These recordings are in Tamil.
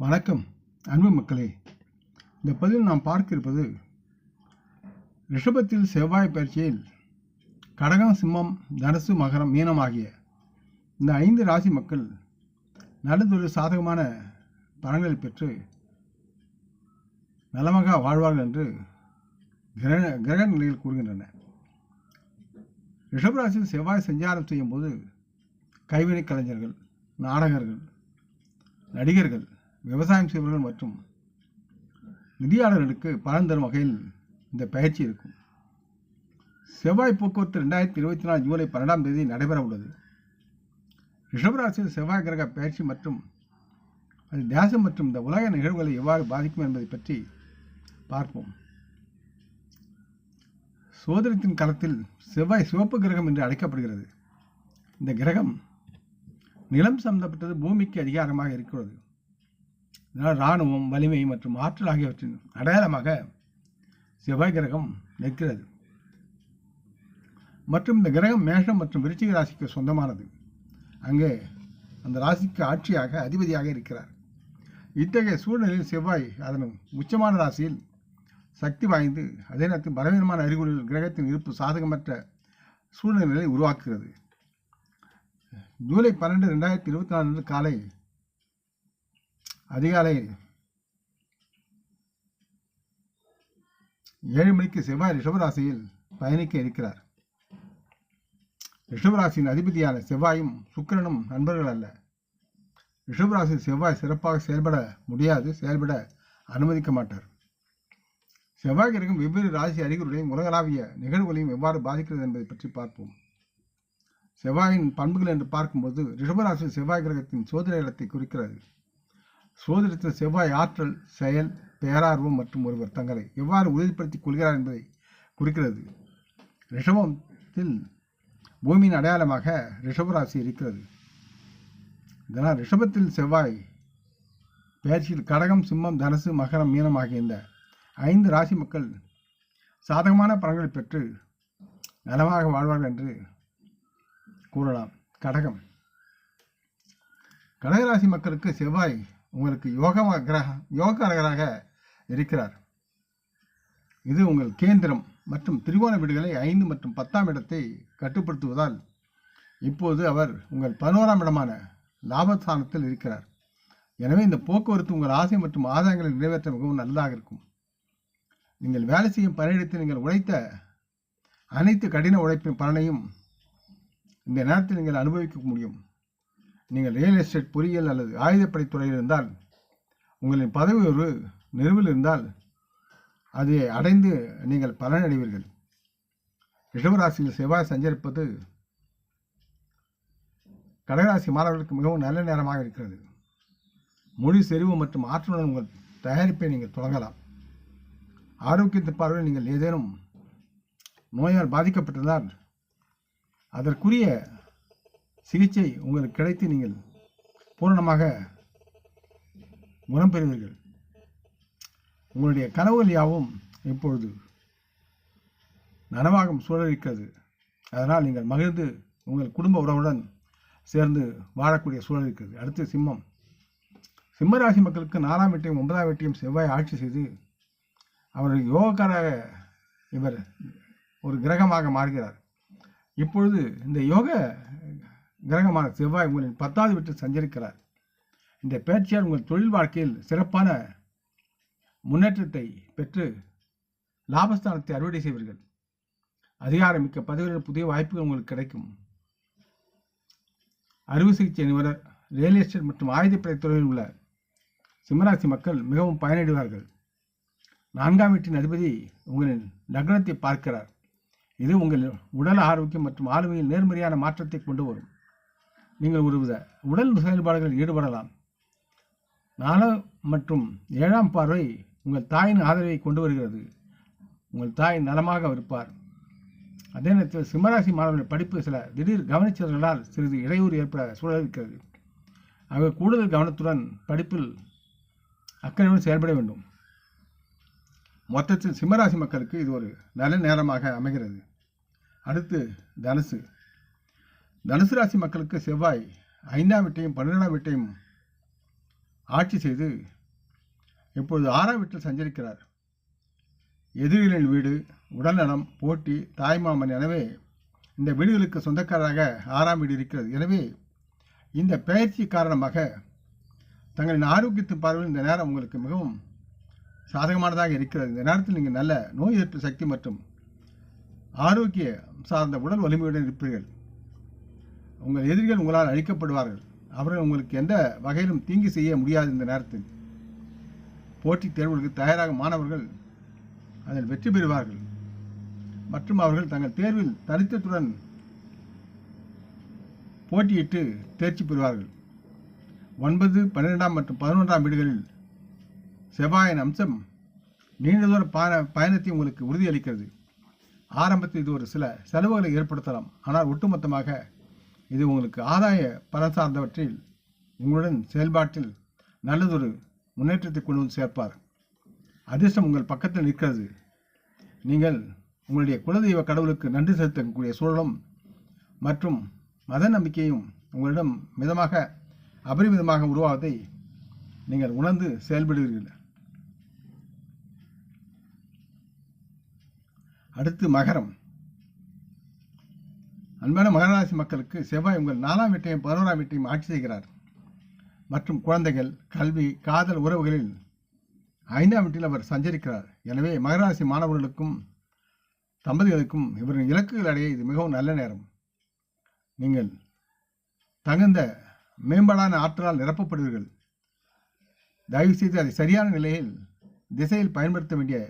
வணக்கம் அன்பு மக்களே. இந்த பதிவில் நாம் பார்க்க இருப்பது ரிஷபத்தில் செவ்வாய் பயிற்சியில் கடகம் சிம்மம் தனுசு மகரம் மீனம் ஆகிய இந்த ஐந்து ராசி மக்கள் நல்லதொரு சாதகமான பலன்களை பெற்று நலமாக வாழ்வார்கள் என்று கிரக கிரக நிலையில் கூறுகின்றன. ரிஷபராசியில் செவ்வாய் சஞ்சாரம் செய்யும்போது கைவினை கலைஞர்கள் நாடகர்கள் நடிகர்கள் விவசாயம் செய்பவர்கள் மற்றும் நிதியாளர்களுக்கு பலன் தரும் வகையில் இந்த பயிற்சி இருக்கும். செவ்வாய் போக்குவரத்து ரெண்டாயிரத்தி இருபத்தி நாலு ஜூலை பன்னெண்டாம் தேதி நடைபெற உள்ளது. ரிஷபராசியில் செவ்வாய் கிரக பயிற்சி மற்றும் அது தேசம் மற்றும் இந்த உலக நிகழ்வுகளை எவ்வாறு பாதிக்கும் என்பதை பற்றி பார்ப்போம். சோதனத்தின் களத்தில் செவ்வாய் சிவப்பு கிரகம் என்று அழைக்கப்படுகிறது. இந்த கிரகம் நிலம் சம்பந்தப்பட்டது பூமிக்கு அதிகாரமாக இருக்கிறது. இதனால் இராணுவம் வலிமை மற்றும் ஆற்றல் ஆகியவற்றின் அடையாளமாக செவ்வாய் கிரகம் நிற்கிறது. மற்றும் இந்த கிரகம் மேஷம் மற்றும் விருச்சிக ராசிக்கு சொந்தமானது. அங்கே அந்த ராசிக்கு ஆட்சியாக அதிபதியாக இருக்கிறார். இத்தகைய சூழ்நிலையில் செவ்வாய் அதன் உச்சமான ராசியில் சக்தி வாய்ந்து அதே நேரத்தில் பலவீனமான அறிகுறிகள் கிரகத்தின் இருப்பு சாதகமற்ற சூழ்நிலைகளை உருவாக்குகிறது. ஜூலை பன்னெண்டு ரெண்டாயிரத்தி இருபத்தி நாலு காலை அதிகாலை ஏழு மணிக்கு செவ்வாய் ரிஷபராசியில் பயணிக்க இருக்கிறார். ரிஷபராசியின் அதிபதியான செவ்வாயும் சுக்கிரனும் நண்பர்கள் அல்ல. ரிஷபராசி செவ்வாய் சிறப்பாக செயல்பட முடியாது செயல்பட அனுமதிக்க மாட்டார். செவ்வாய் கிரகம் வெவ்வேறு ராசி அறிகுறிகளையும் உலகளாவிய நிகழ்வுகளையும் எவ்வாறு பாதிக்கிறது என்பதை பற்றி பார்ப்போம். செவ்வாயின் பண்புகள் என்று பார்க்கும்போது ரிஷபராசி செவ்வாய் கிரகத்தின் சோதனை இடத்தை குறிக்கிறது. சோதனத்தின் செவ்வாய் ஆற்றல் செயல் பேரார்வம் மற்றும் ஒருவர் தங்களை எவ்வாறு உறுதிப்படுத்திக் கொள்கிறார் என்பதை குறிக்கிறது. ரிஷபத்தில் பூமியின் அடையாளமாக ரிஷபராசி இருக்கிறது. இதனால் ரிஷபத்தில் செவ்வாய் பயிற்சியில் கடகம் சிம்மம் தனுசு மகரம் மீனம் ஆகிய இந்த ஐந்து ராசி மக்கள் சாதகமான பலன்களை பெற்று நலமாக வாழ்வார்கள் என்று கூறலாம். கடகம். கடகராசி மக்களுக்கு செவ்வாய் உங்களுக்கு யோக கிரக யோகரகராக இருக்கிறார். இது உங்கள் கேந்திரம் மற்றும் திரிகோண வீடுகளை ஐந்து மற்றும் பத்தாம் இடத்தை கட்டுப்படுத்துவதால் இப்போது அவர் உங்கள் பதினோராம் இடமான லாபஸ்தானத்தில் இருக்கிறார். எனவே இந்த போக்குவரத்து உங்கள் ஆசை மற்றும் ஆதாயங்களை நிறைவேற்ற மிகவும் நல்லதாக இருக்கும். நீங்கள் வேலை செய்யும் பணியிடத்தில் நீங்கள் உழைத்த அனைத்து கடின உழைப்பின் பலனையும் இந்த நேரத்தில் நீங்கள் அனுபவிக்க முடியும். நீங்கள் ரியல் எஸ்டேட் பொறியியல் அல்லது ஆயுதப்படை துறையில் இருந்தால் உங்களின் பதவி ஒரு நிறுவில் இருந்தால் அதை அடைந்து நீங்கள் பலனடைவீர்கள். ரிஷவராசியில் செவ்வாய் சஞ்சரிப்பது கடகராசி மாணவர்களுக்கு மிகவும் நல்ல நேரமாக இருக்கிறது. மொழி செறிவு மற்றும் ஆற்றலுடன் உங்கள் தயாரிப்பை நீங்கள் தொடங்கலாம். ஆரோக்கியத்தின் பார்வையில் நீங்கள் ஏதேனும் நோயால் பாதிக்கப்பட்டிருந்தால் அதற்குரிய சிகிச்சை உங்களுக்கு கிடைத்து நீங்கள் பூரணமாக குணம் பெறுவீர்கள். உங்களுடைய கனவுகள் யாவும் இப்பொழுது நனவாகும் சூழல் இருக்கிறது. அதனால் நீங்கள் மகிழ்ந்து உங்கள் குடும்ப உறவுடன் சேர்ந்து வாழக்கூடிய சூழல் இருக்கிறது. அடுத்து சிம்மம். சிம்மராசி மக்களுக்கு நாலாம் வீட்டையும் ஒன்பதாம் வீட்டையும் செவ்வாய் ஆட்சி செய்து அவர்கள் யோகக்காராக இவர் ஒரு கிரகமாக மாறுகிறார். இப்பொழுது இந்த யோக கிரகமான செவ்வாய் உங்களின் பத்தாவது வீட்டில் சஞ்சரிக்கிறார். இந்த பயிற்சியால் உங்கள் தொழில் வாழ்க்கையில் சிறப்பான முன்னேற்றத்தை பெற்று லாபஸ்தானத்தை அறுவடை செய்வீர்கள். அதிகாரமிக்க பதவிகளில் புதிய வாய்ப்புகள் உங்களுக்கு கிடைக்கும். அறுவை சிகிச்சை நிபுணர் ரியல் எஸ்டேட் மற்றும் ஆயுதப்படை துறையில் உள்ள சிம்மராசி மக்கள் மிகவும் பயனடைவார்கள். நான்காம் வீட்டின் அதிபதி உங்களின் லக்னத்தை பார்க்கிறார். இது உங்கள் உடல் ஆரோக்கியம் மற்றும் ஆளுமையில் நேர்மறையான மாற்றத்தை கொண்டு வரும். நீங்கள் ஒருவித உடல் செயல்பாடுகளில் ஈடுபடலாம். நாலு மற்றும் ஏழாம் பார்வை உங்கள் தாயின் ஆதரவை கொண்டு வருகிறது. உங்கள் தாய் நலமாக இருப்பார். அதே நேரத்தில் சிம்மராசி மாணவர்கள் படிப்பு சில திடீர் கவனிச்சல்களால் சிறிது இடையூறு ஏற்பட சூழல் இருக்கிறது. ஆகவே கூடுதல் கவனத்துடன் படிப்பில் அக்கறையுடன் செயல்பட வேண்டும். மொத்தத்தில் சிம்மராசி மக்களுக்கு இது ஒரு நல்ல நேரமாக அமைகிறது. அடுத்து தனுசு. தனுசு ராசி மக்களுக்கு செவ்வாய் ஐந்தாம் வீட்டையும் பன்னிரெண்டாம் வீட்டையும் ஆட்சி செய்து இப்பொழுது ஆறாம் வீட்டில் சஞ்சரிக்கிறார். எதிரிகளின் வீடு உடல்நலம் போட்டி தாய்மாமன் எனவே இந்த வீடுகளுக்கு சொந்தக்காரராக ஆறாம் வீடு இருக்கிறது. எனவே இந்த பெயர்ச்சி காரணமாக தங்களின் ஆரோக்கியத்தின் பார்வையில் இந்த நேரம் உங்களுக்கு மிகவும் சாதகமானதாக இருக்கிறது. இந்த நேரத்தில் நீங்கள் நல்ல நோய் எதிர்ப்பு சக்தி மற்றும் ஆரோக்கிய சார்ந்த உடல் வலிமையுடன் இருப்பீர்கள். உங்கள் எதிரிகள் உங்களால் அழிக்கப்படுவார்கள். அவர்கள் உங்களுக்கு எந்த வகையிலும் தீங்கு செய்ய முடியாது இந்த நேரத்தில். போட்டித் தேர்வுகளுக்கு தயாராக மாணவர்கள் அதில் வெற்றி பெறுவார்கள். மற்றும் அவர்கள் தங்கள் தேர்வில் தனித்தத்துடன் போட்டியிட்டு தேர்ச்சி பெறுவார்கள். ஒன்பது பன்னிரெண்டாம் மற்றும் பதினொன்றாம் வீடுகளில் செவ்வாயின் அம்சம் நீண்ட தூர பயண பயணத்தை உங்களுக்கு உறுதியளிக்கிறது. ஆரம்பத்தில் இது ஒரு சில செலவுகளை ஏற்படுத்தலாம். ஆனால் ஒட்டுமொத்தமாக இது உங்களுக்கு ஆதாய பலன் சார்ந்தவற்றில் உங்களுடன் செயல்பாட்டில் நல்லதொரு முன்னேற்றத்தை கொண்டு வந்து சேர்ப்பார். அதிர்ஷ்டம் உங்கள் பக்கத்தில் நிற்கிறது. நீங்கள் உங்களுடைய குலதெய்வ கடவுளுக்கு நன்றி செலுத்தக்கூடிய சூழலும் மற்றும் மத நம்பிக்கையும் உங்களிடம் மிதமாக அபரிமிதமாக உருவாவதை நீங்கள் உணர்ந்து செயல்படுவீர்கள் அடுத்து மகரம். அன்பான மகராசி மக்களுக்கு செவ்வாய் உங்கள் நாலாம் வீட்டையும் பதினோராம் வீட்டையும் ஆட்சி செய்கிறார். மற்றும் குழந்தைகள் கல்வி காதல் உறவுகளில் ஐந்தாம் வீட்டில் அவர் சஞ்சரிக்கிறார். எனவே மகராசி மாணவர்களுக்கும் தம்பதிகளுக்கும் இவரின் இலக்குகள் அடைய இது மிகவும் நல்ல நேரம். நீங்கள் தகுந்த மேம்பாடான ஆற்றலால் நிரப்பப்படுவீர்கள். தயவு செய்து அதை சரியான நிலையில் திசையில் பயன்படுத்த வேண்டிய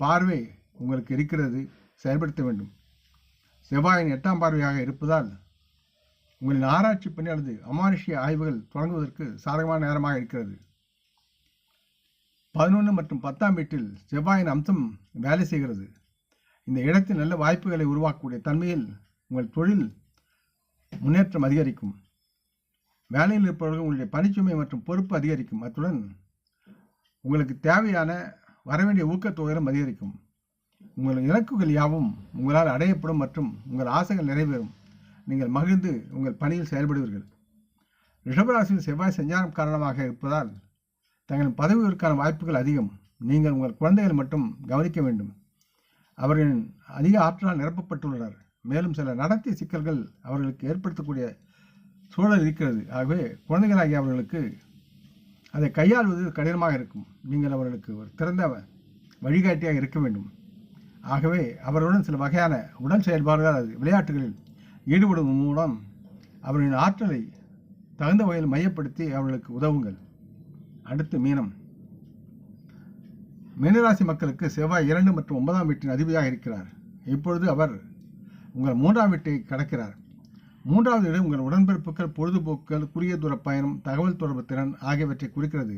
பார்வை உங்களுக்கு இருக்கிறது. செயல்படுத்த வேண்டும். செவ்வாயின் எட்டாம் பார்வையாக இருப்பதால் உங்களின் ஆராய்ச்சி பணி அல்லது அமானுஷ்ய ஆய்வுகள் தொடங்குவதற்கு சாதகமான நேரமாக இருக்கிறது. பதினொன்று மற்றும் பத்தாம் வீட்டில் செவ்வாயின் அம்சம் வேலை செய்கிறது. இந்த இடத்தில் நல்ல வாய்ப்புகளை உருவாக்கக்கூடிய தன்மையில் உங்கள் தொழில் முன்னேற்றம் அதிகரிக்கும். வேலையில் இருப்பவர்கள் உங்களுடைய பணிச்சுமை மற்றும் பொறுப்பு அதிகரிக்கும். அத்துடன் உங்களுக்கு தேவையான வரவேண்டிய ஊக்கத்தொகையும் அதிகரிக்கும். உங்கள் இலக்குகள் யாவும் உங்களால் அடையப்படும் மற்றும் உங்கள் ஆசைகள் நிறைவேறும். நீங்கள் மகிழ்ந்து உங்கள் பணியில் செயல்படுவீர்கள். ரிஷபராசியில் செவ்வாய் சஞ்சாரம் காரணமாக இருப்பதால் தங்கள் பதவியிற்கான வாய்ப்புகள் அதிகம். நீங்கள் உங்கள் குழந்தைகள் மட்டும் கவனிக்க வேண்டும். அவர்களின் அதிக ஆற்றலால் நிரப்பப்பட்டுள்ளனர். மேலும் சில நடத்தை சிக்கல்கள் அவர்களுக்கு ஏற்படுத்தக்கூடிய சூழல் இருக்கிறது. ஆகவே குழந்தைகளாகிய அவர்களுக்கு அதை கையாள்வது கடினமாக இருக்கும். நீங்கள் அவர்களுக்கு ஒரு திறந்த வழிகாட்டியாக இருக்க வேண்டும். ஆகவே அவர்களுடன் சில வகையான உடல் செயல்பாடுகள் அல்லது விளையாட்டுகளில் ஈடுபடும் மூலம் அவர்களின் ஆற்றலை தகுந்த வகையில் மையப்படுத்தி அவர்களுக்கு உதவுங்கள். அடுத்து மீனம். மீனராசி மக்களுக்கு செவ்வாய் இரண்டு மற்றும் ஒன்பதாம் வீட்டின் அதிபதியாக இருக்கிறார். இப்பொழுது அவர் உங்கள் மூன்றாம் வீட்டை கடக்கிறார். மூன்றாவது இடம் உங்கள் உடன்பிறப்புகள் பொழுதுபோக்குகள் குறுகிய தூர பயணம் தகவல் தொடர்பு திறன் ஆகியவற்றை குறிக்கிறது.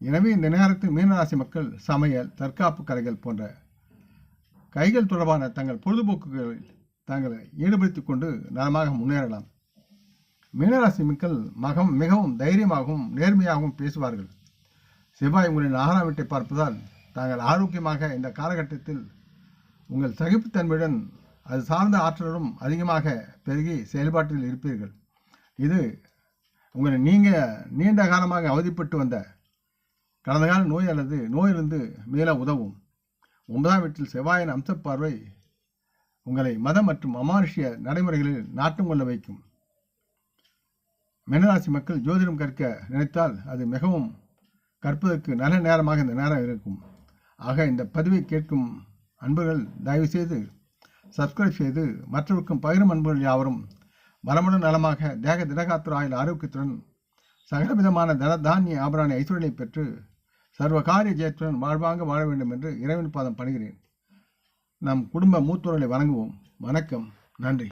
எனவே இந்த நேரத்தில் மீனராசி மக்கள் சமையல் தற்காப்பு கலைகள் போன்ற கைகள் தொடர்பான தங்கள் பொழுதுபோக்குகளில் தங்களை ஈடுபடுத்திக் கொண்டு நலமாக முன்னேறலாம். மீனராசி மக்கள் மகம் மிகவும் தைரியமாகவும் நேர்மையாகவும் பேசுவார்கள். செவ்வாய் உங்களின் ஆறாம் வீட்டை பார்ப்பதால் தாங்கள் ஆரோக்கியமாக இந்த காலகட்டத்தில் உங்கள் சகிப்புத்தன்மையுடன் அது சார்ந்த ஆற்றலும் அதிகமாக பெருகி செயல்பாட்டில் இருப்பீர்கள். இது உங்களை நீங்கள் நீண்ட காலமாக அவதிப்பட்டு வந்த கடந்த கால நோய் அல்லது நோயிலிருந்து மீள உதவும். ஒன்பதாம் வீட்டில் செவ்வாயின் அம்சப்பார்வை உங்களை மதம் மற்றும் அமானுஷ்ய நடைமுறைகளில் நாட்டம் கொள்ள வைக்கும். மீனராசி மக்கள் ஜோதிடம் கற்க நினைத்தால் அது மிகவும் கற்பதற்கு நல்ல நேரமாக இந்த நேரம் இருக்கும். ஆக இந்த பதிவை கேட்கும் அன்பர்கள் தயவு செய்து சப்ஸ்கிரைப் செய்து மற்றவருக்கும் பகிரும் அன்பர்கள் யாவரும் வளமுடன் நலமாக தேக திடகாத்திர ஆயுள் ஆரோக்கியத்துடன் சகலவிதமான தன தானிய ஆபராணி ஐஸ்வர்யனை பெற்று சர்வ காரிய ஜெயத்துடன் வாழ்வாங்க வாழ வேண்டும் என்று இறைவன் பாதம் பணிகிறேன். நம் குடும்ப மூத்தோர்களை வணங்குவோம். வணக்கம். நன்றி.